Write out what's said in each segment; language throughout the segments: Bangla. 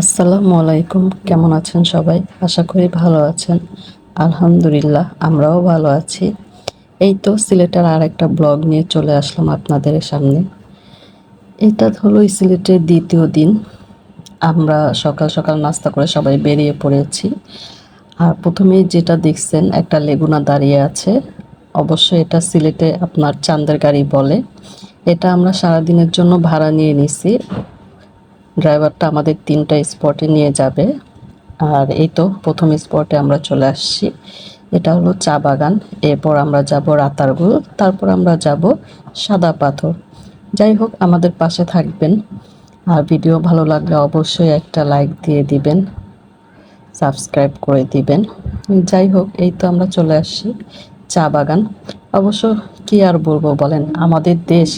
আসসালামু আলাইকুম। কেমন আছেন সবাই? আশা করি ভালো আছেন। আলহামদুলিল্লাহ, আমরাও ভালো আছি। এই তো সিলেটের আর একটা ব্লগ নিয়ে চলে আসলাম আপনাদের সামনে। এটা হলো সিলেটের দ্বিতীয় দিন। আমরা সকাল সকাল নাস্তা করে সবাই বেরিয়ে পড়েছি। আর প্রথমেই যেটা দেখছেন, একটা লেগুনা দাঁড়িয়ে আছে। অবশ্যই এটা সিলেটে আপনার চান্দের গাড়ি বলে। এটা আমরা সারাদিনের জন্য ভাড়া নিয়ে নিছি। ড্রাইভারটা আমাদের তিনটা স্পটে নিয়ে যাবে। আর এই তো প্রথম স্পটে আমরা চলে আসছি। এটা হলো চা বাগান, এরপর আমরা যাব রাতারগুল, তারপর আমরা যাব সাদা পাথর। যাই হোক, আমাদের পাশে থাকবেন। আর ভিডিও ভালো লাগলে অবশ্যই একটা লাইক দিয়ে দিবেন, সাবস্ক্রাইব করে দিবেন। যাই হোক, এই তো আমরা চলে আসছি চা বাগান। অবশ্য কি আর বলব বলেন, আমাদের দেশ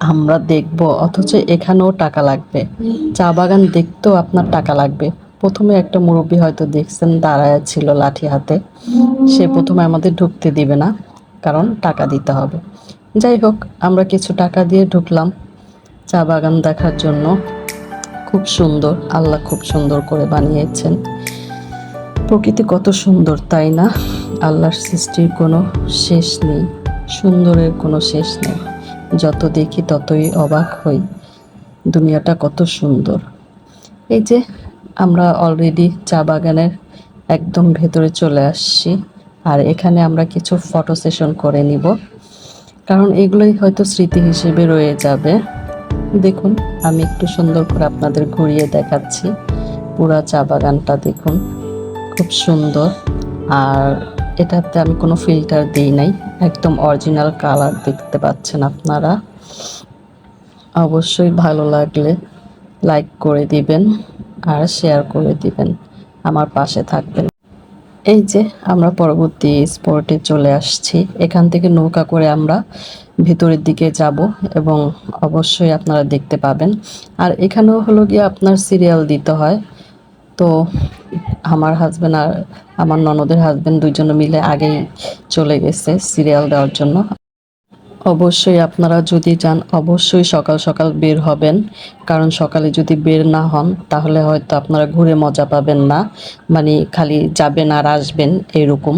আমরা দেখব, অথচ এখানেও টাকা লাগবে। চা বাগান দেখতেও আপনার টাকা লাগবে। প্রথমে একটা মুরব্বী হয়তো দেখছেন, দাঁড়ায় ছিল লাঠি হাতে। সে প্রথমে আমাদের ঢুকতে দিবে না, কারণ টাকা দিতে হবে। যাই হোক, আমরা কিছু টাকা দিয়ে ঢুকলাম চা বাগান দেখার জন্য। খুব সুন্দর, আল্লাহ খুব সুন্দর করে বানিয়েছেন। প্রকৃতি কত সুন্দর, তাই না? আল্লাহর সৃষ্টির কোনো শেষ নেই, সুন্দরের কোনো শেষ নেই। যত দেখি ততই অবাক হই। দুনিয়াটা কত সুন্দর। এই যে, আমরা অলরেডি চা বাগানের একদম ভেতরে চলে আসছি আর এখানে আমরা কিছু ফটো সেশন করে নিব। কারণ এগুলোই হয়তো স্মৃতি হিসেবে রয়ে যাবে। দেখুন, আমি একটু সুন্দর করে আপনাদের ঘুরিয়ে দেখাচ্ছি। পুরা চা বাগানটা দেখুন, খুব সুন্দর। আর এটাতে আমি কোনো ফিল্টার দিই নাই। একদম অরিজিনাল কালার দেখতে পাচ্ছেন আপনারা। অবশ্যই ভালো লাগলে লাইক করে দিবেন আর শেয়ার করে দিবেন। আমার পাশে থাকবেন। এই যে আমরা পরবর্তী স্পটে চলে আসছি। এখান থেকে নৌকা করে আমরা ভিতরের দিকে যাব এবং অবশ্যই আপনারা দেখতে পাবেন। আর এখানেও হলো গিয়ে আপনার সিরিয়াল দিতে হয়। তো আমার হাজব্যান্ড আর আমার ননদের হাজব্যান্ড দুইজনে মিলে আগেই চলে গেছে সিরিয়াল দেওয়ার জন্য। অবশ্যই আপনারা যদি যান অবশ্যই সকাল সকাল বের হবেন। কারণ সকালে যদি বের না হন, তাহলে হয়তো আপনারা ঘুরে মজা পাবেন না। মানে খালি যাবেন আর আসবেন এরকম।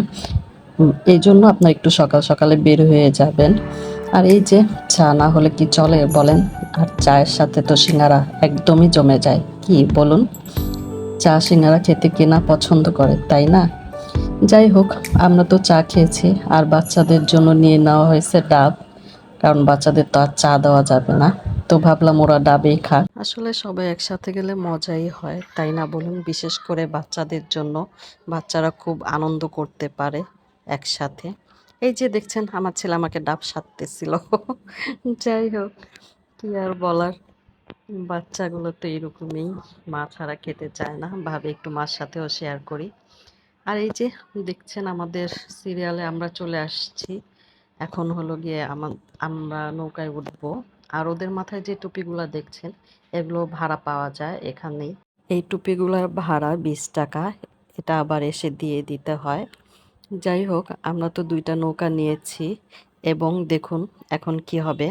এই জন্য আপনারা একটু সকাল সকালে বের হয়ে যাবেন। আর এই যে চা না হলে কি চলে বলেন? আর চায়ের সাথে তো সিঙ্গারা একদমই জমে যায়। কি বলুন? চা সিঙ্গারা খেতে কেনা পছন্দ করে, তাই না? যাই হোক, আমরা তো চা খেয়েছি, আর বাচ্চাদের জন্য নিয়ে নেওয়া হয়েছে ডাব, কারণ বাচ্চাদের তো আর চা দেওয়া যাবে না। তো ভাবলাম ওরা ডাবেই খাক। আসলে সবাই একসাথে গেলে মজাই হয়, তাই না বলুন? বিশেষ করে বাচ্চাদের জন্য, বাচ্চারা খুব আনন্দ করতে পারে একসাথে। এই যে দেখছেন, আমার ছেলে আমাকে ডাব সারতেছিল। যাই হোক, কি আর বলার। বাচ্চাগুলো তো এরকমই মা ছাড়া খেতে চায় না, ভাবে একটু মার সাথেও শেয়ার করি। আর এই যে দেখছেন আমাদের সিরিয়ালে আমরা চলে আসছি, এখন হলো গিয়ে আমার নৌকায় উঠবো। আর ওদের মাথায় যে টুপিগুলো দেখছেন, এগুলো ভাড়া পাওয়া যায় এখানেই। এই টুপিগুলোর ভাড়া বিশ টাকা, এটা আবার এসে দিয়ে দিতে হয়। যাই হোক, আমরা তো দুইটা নৌকা নিয়েছি, এবং দেখুন এখন কি হবে।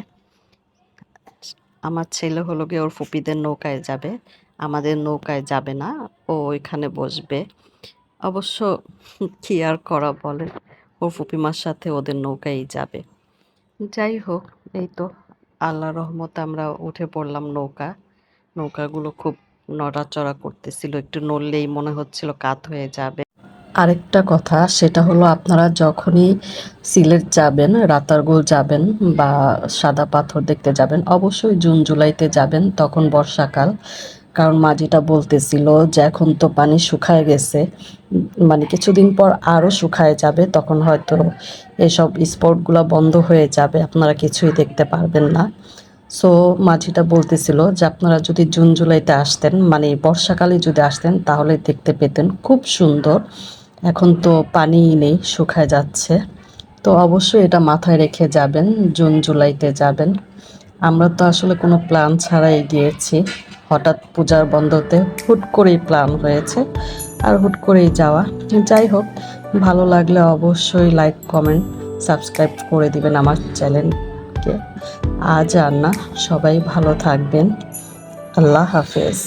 আমার ছেলে হলো গিয়ে ওর ফুপিদের নৌকায় যাবে। আমাদের নৌকায় যাবে না, ও ওইখানে বসবে। অবশ্য কি আর করা বলে? ওর ফুপিমার সাথে ওদের নৌকায় যাবে। যাই হোক, এই তো আল্লাহ রহমতে আমরা উঠে পড়লাম নৌকা। নৌকাগুলো খুব নড়াচড়া করতেছিল, একটু নড়লেই মনে হচ্ছিল কাত হয়ে যাবে। আরেকটা কথা, সেটা হলো আপনারা যখনই সিলেট যাবেন, রাতারগুল যাবেন বা সাদা পাথর দেখতে যাবেন, অবশ্যই জুন, জুলাইতে যাবেন, তখন বর্ষাকাল। কারণ মাঝিটা বলতেছিল যে এখন তো পানি শুকায় গেছে মানে কিছুদিন পর আরও শুকায় যাবে, তখন হয়তো এসব স্পটগুলো বন্ধ হয়ে যাবে, আপনারা কিছুই দেখতে পারবেন না। সো মাঝিটা বলতেছিল যে আপনারা যদি জুন, জুলাইতে আসতেন মানে বর্ষাকালে যদি আসতেন, তাহলে দেখতে পেতেন, খুব সুন্দর। এখন তো পানিই নেই, শুকায় যাচ্ছে। তো অবশ্যই এটা মাথায় রেখে যাবেন, জুন জুলাইতে যাবেন। আমরা তো আসলে কোনো প্ল্যান ছাড়াই গিয়েছি। হঠাৎ পূজার বন্ধতে হুট করেই প্ল্যান হয়েছে আর হুট করেই যাওয়া। যাই হোক, ভালো লাগলে অবশ্যই লাইক, কমেন্ট, সাবস্ক্রাইব করে দিবেন আমার চ্যানেলকে। আজ আর না, সবাই ভালো থাকবেন। আল্লাহ হাফেজ।